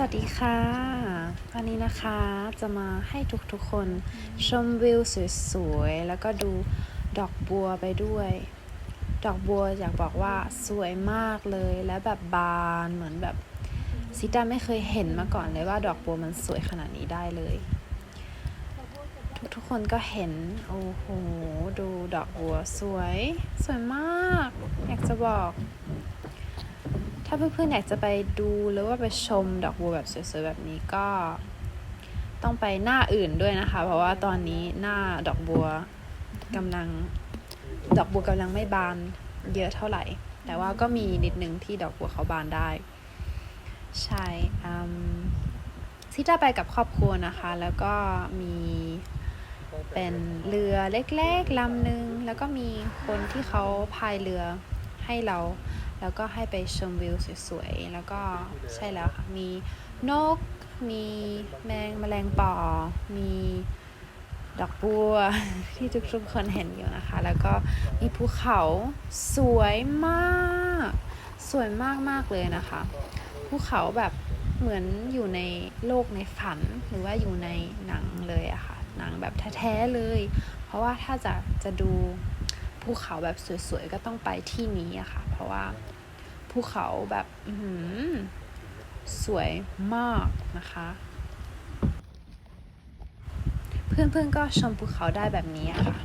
สวัสดีค่ะ วันนี้นะคะจะมาให้ทุกๆคนชมวิวสวยๆ แล้วก็ดูดอกบัวไปด้วย ดอกบัวอยากบอกว่าสวยมากเลยและแบบบานเหมือนแบบซิต้าไม่เคยเห็นมาก่อนเลยว่าดอกบัวมันสวยขนาดนี้ได้เลย ทุกๆคนก็เห็น โอ้โห ดูดอกบัวสวย สวยมาก อยากจะบอก ถ้าเพื่อนๆอยากจะไปดูหรือว่าไปชมดอกบัวแบบสวยๆแบบนี้ก็ ต้องไปหน้าอื่นด้วยนะคะ เพราะว่าตอนนี้หน้าดอกบัวกำลัง ดอกบัวกำลังไม่บานเยอะเท่าไหร่ แต่ว่าก็มีนิดนึงที่ดอกบัวเขาบานได้ ใช่ที่จะไปกับครอบครัวนะคะ แล้วก็มีเป็นเรือเล็กๆลำหนึ่งแล้วก็มีคนที่เขาพายเรือให้เรา แล้วก็ให้ไปชมวิวสวยๆ แล้วก็ใช่แล้วค่ะ มีนก มีแมงแมลงป่อมีดอกบัวที่ทุกๆคนเห็นอยู่นะคะ แล้วก็มีภูเขาสวยมาก สวยมากๆเลยนะคะ ภูเขาแบบเหมือนอยู่ในโลกในฝันหรือว่าอยู่ในหนังเลยอะค่ะ หนังแบบแท้ๆเลย เพราะว่าถ้าจะจะดู ภูเขาแบบสวยๆก็ต้องไปที่นี้อะค่ะ เพราะว่าภูเขาแบบอืสวยมากนะคะ เพื่อนๆก็ชมภูเขาได้แบบนี้อะค่ะ